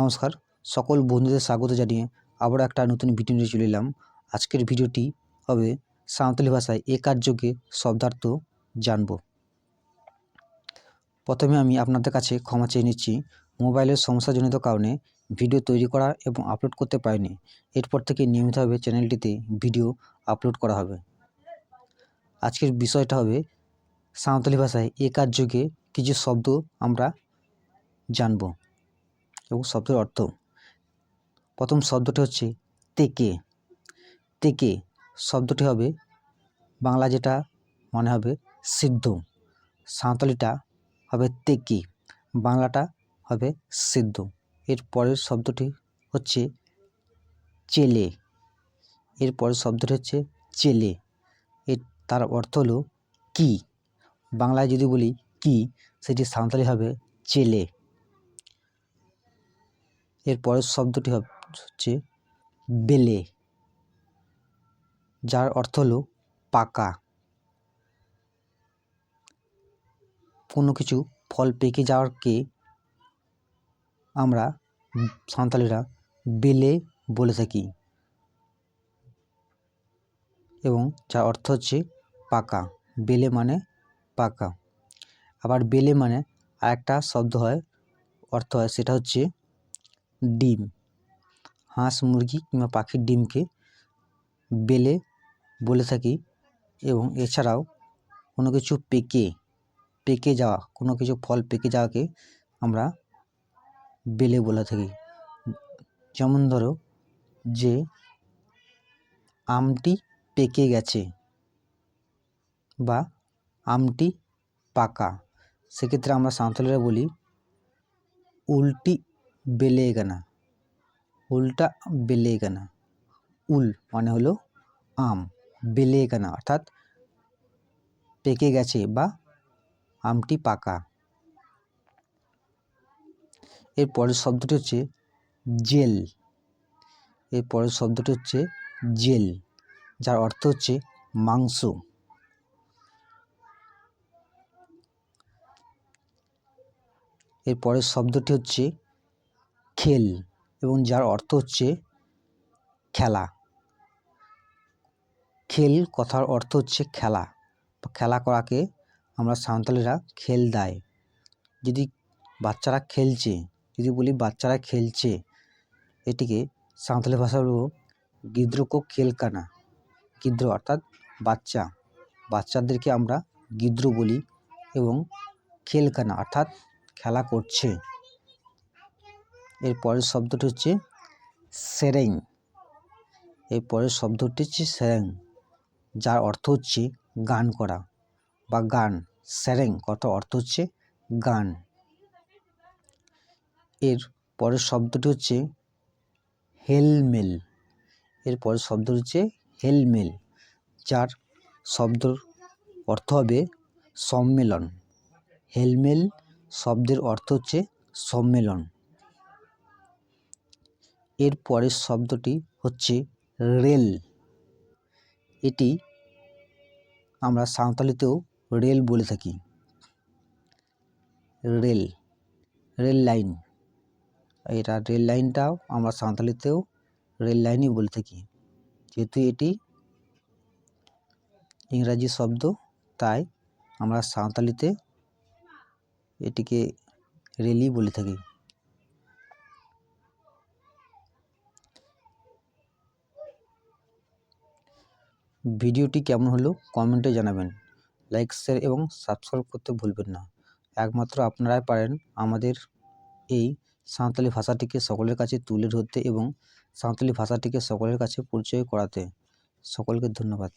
নমস্কার। সকল বন্ধুদের স্বাগত জানিয়ে আবারও একটা নতুন ভিডিও নিয়ে চলে এলাম। আজকের ভিডিওটি হবে সাঁওতালি ভাষায় এ কার্যকে শব্দার্থ জানব। প্রথমে আমি আপনাদের কাছে ক্ষমা চেয়ে নিচ্ছি, মোবাইলের সমস্যাজনিত কারণে ভিডিও তৈরি করা এবং আপলোড করতে পারিনি। এরপর থেকে নিয়মিতভাবে চ্যানেলটিতে ভিডিও আপলোড করা হবে। আজকের বিষয়টা হবে সাঁওতালি ভাষায় এ কার্যকে কিছু শব্দ আমরা জানব। এবং শব্দের অর্থ। প্রথম শব্দটি হচ্ছে তেকে। তেকে শব্দটি হবে বাংলা যেটা মনে হবে সিদ্ধ। সাঁওতালিটা হবে তেকি। বাংলাটা হবে সিদ্ধ। এর পরের শব্দটি হচ্ছে চেলে। এর পরের শব্দটি হচ্ছে চেলে। এর তার অর্থ হলো কি। বাংলায় যদি বলি কি, সেটি সাঁওতালি হবে চেলে। এর পরের শব্দটি হচ্ছে বেলে, যার অর্থ হলো পাকা। কোনো কিছু ফল পেকে যাওয়ারকে আমরা সাঁওতালিরা বেলে বলে থাকি এবং যার অর্থ হচ্ছে পাকা। বেলে মানে পাকা। আবার বেলে মানে আরেকটা শব্দ হয়, অর্থ হয় সেটা হচ্ছে ডিম। হাঁস মুরগি কিংবা পাখির ডিমকে বেলে বলে থাকি এবং এছাড়াও কোনো কিছু পেকে পেকে যাওয়া, কোনো কিছু ফল পেকে যাওয়াকে আমরা বেলে বলে থাকি। যেমন ধরো যে আমটি পেকে গেছে বা আমটি পাকা, সেক্ষেত্রে আমরা সাঁওতালিরা বলি উলটি বেলেগা না। উলটা বেলেগা না। উল মানে হলো আম। বেলেগা না, অর্থাৎ পেকে গেছে বা আমটি পাকা। এর পরের শব্দটি হচ্ছে জেল। এর পরের শব্দটি হচ্ছে জেল, যার অর্থ হচ্ছে মাংস। এর পরের শব্দটি হচ্ছে খেল এবং যার অর্থ হচ্ছে খেলা। খেল কথার অর্থ হচ্ছে খেলা। খেলা করাকে আমরা সাঁওতালিরা খেল দেয়। যদি বাচ্চারা খেলছে, যদি বলি বাচ্চারা খেলছে, এটিকে সাঁওতালি ভাষা বলব গিদ্রকো খেলকানা। গিদ্র অর্থাৎ বাচ্চা। বাচ্চাদেরকে আমরা গিদ্র বলি এবং খেলকানা অর্থাৎ খেলা করছে। এর পরের শব্দটি হচ্ছে সেরেং। এর পরের শব্দটি হচ্ছে সেরেং, যার অর্থ হচ্ছে গান করা বা গান, সেরেং কত অর্থ হচ্ছে গান। এর পরের শব্দটি হচ্ছে হেলমেল, এর পরের শব্দ হচ্ছে হেলমেল, যার শব্দর অর্থ হবে সম্মেলন। হেলমেল শব্দের অর্থ হচ্ছে সম্মেলন। এর পরের শব্দটি হচ্ছে রেল। এটি আমরা সাঁওতালিতেও রেল বলে থাকি। Rail rail line. এটা রেল লাইনটাও আমরা সাঁওতালিতেও রেল লাইনই বলে থাকি। যেহেতু এটি ইংরাজি শব্দ, তাই আমরা সাঁওতালিতে এটিকে রেলই বলে থাকি। ভিডিওটি কেমন হলো কমেন্টে জানাবেন। লাইক, শেয়ার এবং সাবস্ক্রাইব করতে ভুলবেন না। একমাত্র আপনারাই পারেন আমাদের এই সাঁওতালি ভাষাটিকে সকলের কাছে তুলে ধরতে এবং সাঁওতালি ভাষাটিকে সকলের কাছে পরিচয় করাতে। সকলকে ধন্যবাদ।